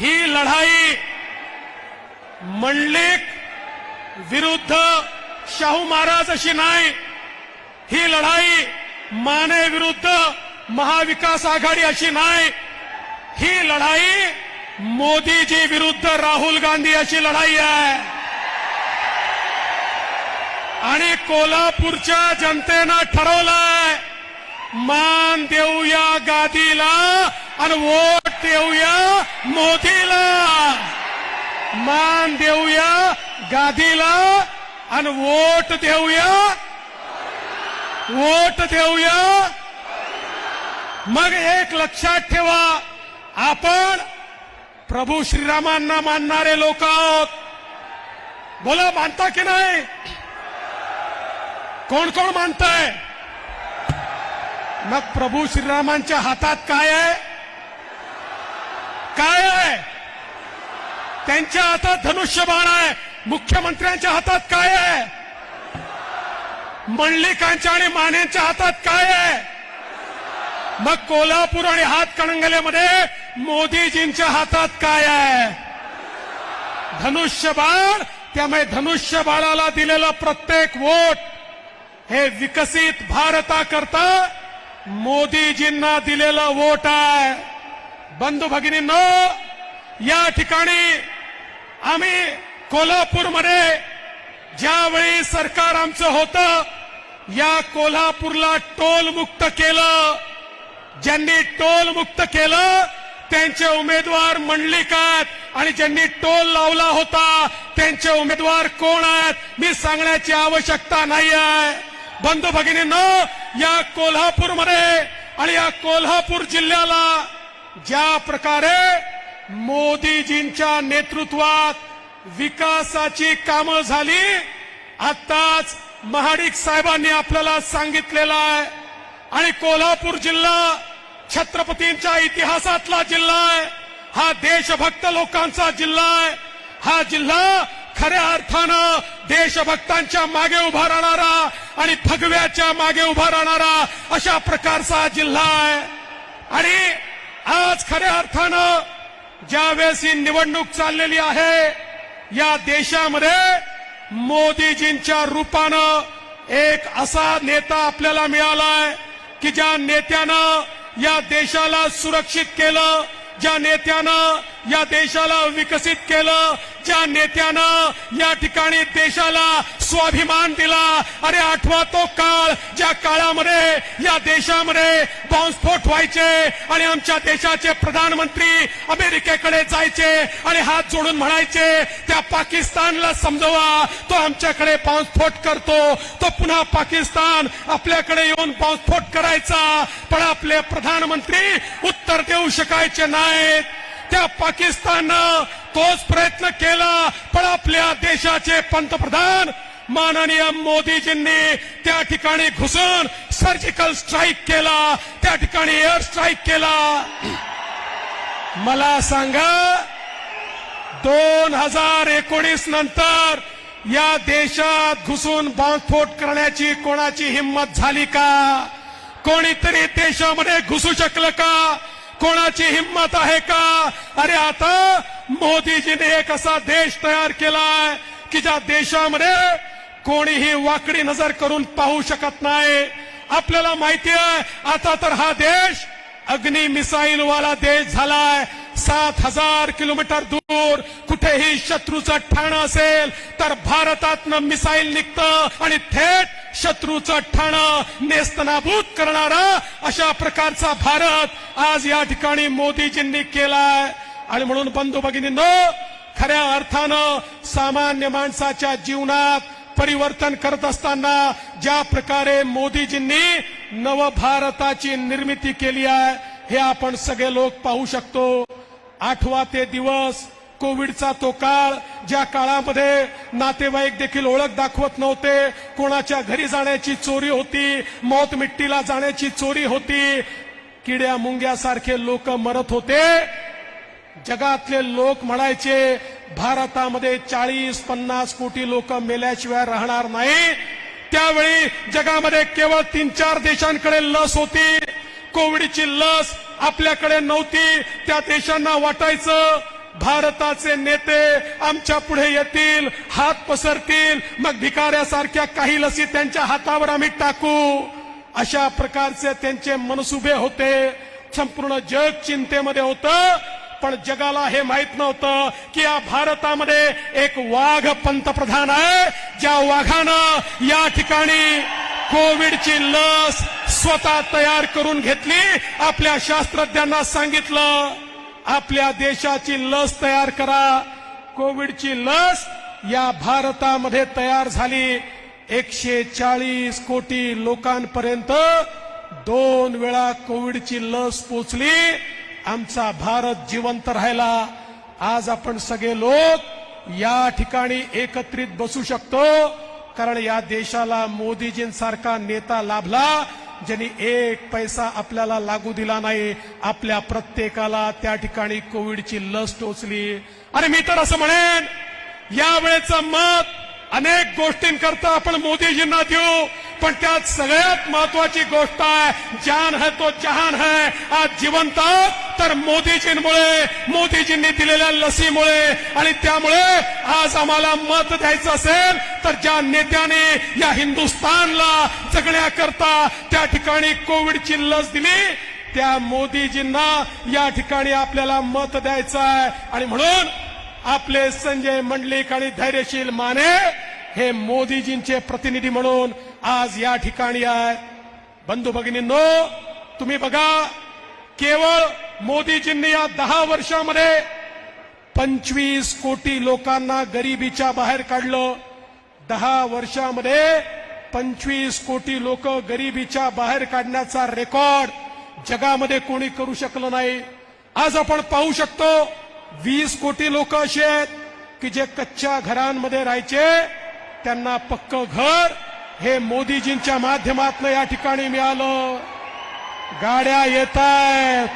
ही लढाई मंडलिक विरुद्ध शाहू महाराज अशी नाही. ही लढाई माने विरुद्ध महाविकास आघाडी अशी नाही. ही लढाई मोदीजी विरुद्ध राहुल गांधी अशी लढाई आहे. आणि कोल्हापूरच्या जनतेनं ठरवलंय मान देऊया गादीला आणि वो देऊया मोदीला. मान देऊया गादीला आणि वोट देऊया. वोट देऊया. मग एक लक्षात ठेवा आपण प्रभू श्रीरामांना मानणारे लोक आहोत. बोला मानता की नाही? कोण कोण मानताय? मग प्रभू श्रीरामांच्या हातात काय आहे? काय आहे. त्यांच्या हातात धनुष्यबाण आहे. मुख्यमंत्र्यांच्या हातात काय आहे. मंडलिकांच्या आणि मानेंच्या हातात काय आहे. मग कोल्हापूर आणि हातकणंगलेमध्ये मोदीजींच्या हातात काय आहे? धनुष्यबाण त्यामुळे धनुष्यबाळाला दिलेलं प्रत्येक वोट हे विकसित भारताकरता मोदीजींना दिलेलं वोट आहे. बंधू भगिनींनो या ठिकाणी आम्ही कोल्हापूरमध्ये ज्यावेळी सरकार आमचं होतं या कोल्हापूरला टोल मुक्त केलं. ज्यांनी टोल मुक्त केलं त्यांचे उमेदवार मंडलिकात आणि ज्यांनी टोल लावला होता त्यांचे उमेदवार कोण आहेत मी सांगण्याची आवश्यकता नाही आहे बंधू भगिनींनो या कोल्हापूरमध्ये आणि या कोल्हापूर जिल्ह्याला ज्या प्रकारे मोदीजींच्या नेतृत्वात विकासाची कामं झाली आताच महाडिक साहेबांनी आपल्याला सांगितलेलं आहे. आणि कोल्हापूर जिल्हा छत्रपतींच्या इतिहासातला जिल्हा आहे. हा देशभक्त लोकांचा जिल्हा आहे. हा जिल्हा खऱ्या अर्थानं देशभक्तांच्या मागे उभा राहणारा आणि थगव्याच्या मागे उभा राहणारा अशा प्रकारचा जिल्हा आहे. आणि आज खऱ्या अर्थानं ज्यावेळेस ही निवडणूक चाललेली आहे या देशामध्ये मोदीजींच्या रूपानं एक असा नेता आपल्याला मिळालाय की ज्या नेत्यानं या देशाला सुरक्षित केलं ज्या नेत्यानं या देशाला विकसित केलं ज्या नेत्यानं या ठिकाणी देशाला स्वाभिमान दिला. अरे आठवा तो काळ ज्या काळामध्ये या देशामध्ये बॉम्बस्फोट व्हायचे आणि आमच्या देशाचे प्रधानमंत्री अमेरिकेकडे जायचे आणि हात जोडून म्हणायचे त्या पाकिस्तानला समजवा. तो आमच्याकडे बॉम्बस्फोट करतो. तो पुन्हा पाकिस्तान आपल्याकडे येऊन बॉम्बस्फोट करायचा. पण आपले प्रधानमंत्री उत्तर देऊ शकायचे नाहीत. त्या पाकिस्ताननं तोच प्रयत्न केला पण आपल्या देशाचे पंतप्रधान माननीय मोदीजींनी त्या ठिकाणी घुसून सर्जिकल स्ट्राईक केला त्या ठिकाणी एअर स्ट्राईक केला. मला सांगा दोन हजार एकोणीस नंतर या देशात घुसून बॉम्बस्फोट करण्याची कोणाची हिंमत झाली का? कोणीतरी देशामध्ये घुसू शकलं का? कोणाची हिंमत आहे का? अरे आता मोदीजीने एक असा देश तयार केलाय की ज्या देशामध्ये कोणीही वाकडी नजर करून पाहू शकत नाही. आपल्याला माहिती आहे आता तर हा देश अग्नि मिसाईल वाला देश झालाय. सात हजार किलोमीटर दूर. कुठेही शत्रूचं ठाणं असेल तर भारतातनं मिसाईल निघतं आणि थेट शत्रूचं ठाणं नेस्तनाभूत करणारा अशा प्रकारचा भारत आज या ठिकाणी मोदीजींनी केलाय. आणि म्हणून बंधू भगिनींनो खऱ्या अर्थानं सामान्य माणसाच्या जीवनात परिवर्तन करत असताना ज्या प्रकारे मोदीजींनी नवभारताची निर्मिती केली आहे हे आपण सगळे लोक पाहू शकतो. आठवा ते दिवस. कोविडचा तो काळ ज्या काळामध्ये नातेवाईक देखील ओळख दाखवत नव्हते. कोणाच्या घरी जाण्याची चोरी होती मौत मिट्टीला जाण्याची चोरी होती. किड्या मुंग्यासारखे लोक मरत होते. जगातले लोक म्हणायचे भारतामध्ये चाळीस पन्नास कोटी लोक मेल्याशिवाय राहणार नाही. त्यावेळी जगामध्ये केवळ तीन चार देशांकडे लस होती. कोविडची लस आपल्याकडे नव्हती. त्या देशांना वाटायचं भारताचे नेते आमच्या पुढे येतील हात पसरतील मग भिकाऱ्यासारख्या काही लसी त्यांच्या हातावर आम्ही टाकू. अशा प्रकारचे त्यांचे मनसुबे होते. संपूर्ण जग चिंतेमध्ये होतं पण जगाला हे माहीत नव्हतं की या भारतामध्ये एक वाघ पंतप्रधान आहे. ज्या वाघानं या ठिकाणी कोविडची लस स्वतः तयार करून घेतली. आपल्या शास्त्रज्ञांना सांगितलं आपल्या देशाची लस तयार करा. कोविडची लस या भारतामध्ये तयार झाली. एकशे चाळीस कोटी लोकांपर्यंत दोन वेळा कोविडची लस पोचली. आमचा भारत जिवंत राहिला. आज आपण सगळे लोक या ठिकाणी एकत्रित बसू शकतो. कारण या देशाला मोदीजींसारखा नेता लाभला ज्यांनी एक पैसा आपल्याला लागू दिला नाही. आपल्या प्रत्येकाला त्या ठिकाणी कोविडची लस टोचली. अरे मी तर असं म्हणेन यावेळेचं मत अनेक गोष्टींकरता आपण मोदीजींना देऊ. पण त्यात सगळ्यात महत्वाची गोष्ट आहे जान है तो जहान है. आज जिवंत तर मोदीजींमुळे मोदीजींनी दिलेल्या लसीमुळे. आणि त्यामुळे आज आम्हाला मत द्यायचं असेल तर ज्या नेत्याने या हिंदुस्थानला जगण्याकरता त्या ठिकाणी कोविडची लस दिली त्या मोदीजींना या ठिकाणी आपल्याला मत द्यायचं आहे. आणि म्हणून आपले संजय मंडलिक आणि धैर्यशील माने हे मोदीजींचे प्रतिनिधी म्हणून आज या ठिकाणी आहे. बंधू भगिनींनो तुम्ही बघा केवळ मोदीजींनी या दहा वर्षामध्ये पंचवीस कोटी लोकांना गरिबीच्या बाहेर काढलं. दहा वर्षामध्ये पंचवीस कोटी लोक गरिबीच्या बाहेर काढण्याचा रेकॉर्ड जगामध्ये कोणी करू शकलं नाही. आज आपण पाहू शकतो वीस कोटी लोक असे आहेत की जे कच्च्या घरांमध्ये राहायचे त्यांना पक्क घर हे मोदीजींच्या माध्यमातून या ठिकाणी मिळालं. गाड्या येत आहेत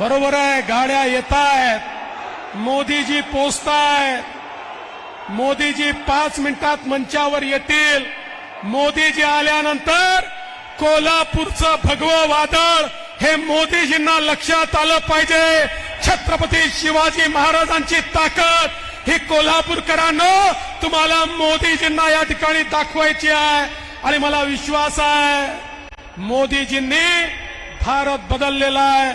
बरोबर आहे गाड्या येत आहेत मोदीजी पोचतायत. मोदीजी पाच मिनिटात मंचावर येतील. मोदीजी आल्यानंतर कोल्हापूरचं भगवं वादळ हे मोदीजींना लक्षात आलं पाहिजे. छत्रपती शिवाजी महाराजांची ताकद हे कोल्हापूरकरांनो तुम्हाला मोदीजींना या ठिकाणी दाखवायची आहे आणि मला विश्वास आहे मोदीजींनी भारत बदललेला आहे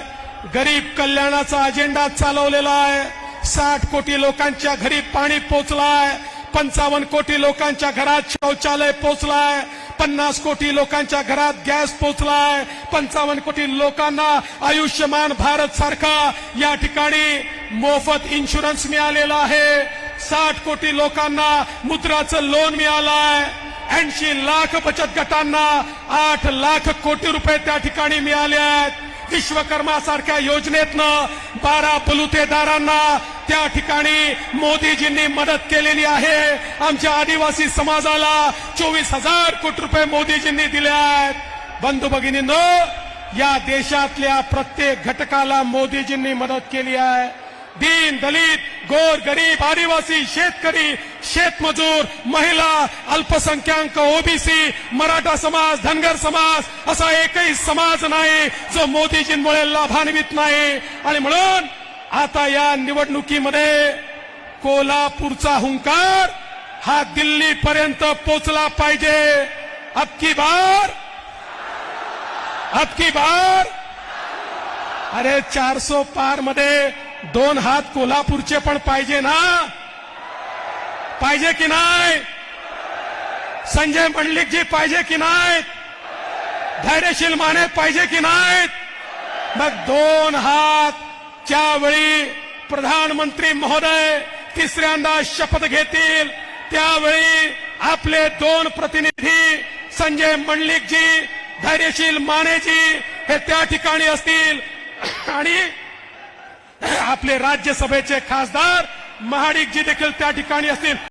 गरीब कल्याणाचा अजेंडा चालवलेला आहे साठ कोटी लोकांच्या घरी पाणी पोचलाय पंचावन्न कोटी लोकांच्या घरात शौचालय पोचलाय पन्नास कोटी लोकांच्या घरात गॅस पोचलाय पंचावन्न कोटी लोकांना आयुष्यमान भारत सारखा या ठिकाणी मोफत इन्शुरन्स मिळालेला आहे. साठ कोटी लोकांना मुद्राचं लोन मिळालंय. ऐंशी लाख बचत गटांना आठ लाख कोटी रुपये त्या ठिकाणी मिळाले आहेत. विश्वकर्मा सारख्या योजनेतनं बारा बलुतेदारांना त्या ठिकाणी मोदीजींनी मदत केलेली आहे. आमच्या आदिवासी समाजाला चोवीस हजार कोटी रुपये मोदीजींनी दिले आहेत. बंधू भगिनींनो या देशातल्या प्रत्येक घटकाला मोदीजींनी मदत केली आहे. दीन दलित गोर गरीब आदिवासी शेतकरी शेतमजूर महिला अल्पसंख्याक ओबीसी मराठा समाज धनगर समाज असा एकही समाज नाही जो मोदीजींमुळे लाभान्वित नाही. आणि म्हणून आता या निवडणुकीमध्ये कोल्हापूरचा हुंकार हा दिल्लीपर्यंत पोचला पाहिजे. अबकी बार? अबकी बार? अरे चारसो पारमध्ये दोन हात कोल्हापूरचे पण पाहिजे ना? पाहिजे की नाही? संजय मंडलिकजी पाहिजे की नाहीत? धैर्यशील माने पाहिजे की नाहीत? मग दोन हात ज्यावेळी प्रधानमंत्री महोदय तिसऱ्यांदा शपथ घेतील त्यावेळी आपले दोन प्रतिनिधी संजय मंडलिकजी धैर्यशील मानेजी हे त्या ठिकाणी असतील. आणि आपले राज्यसभेचे खासदार महाडिकजी देखील त्या ठिकाणी असतील.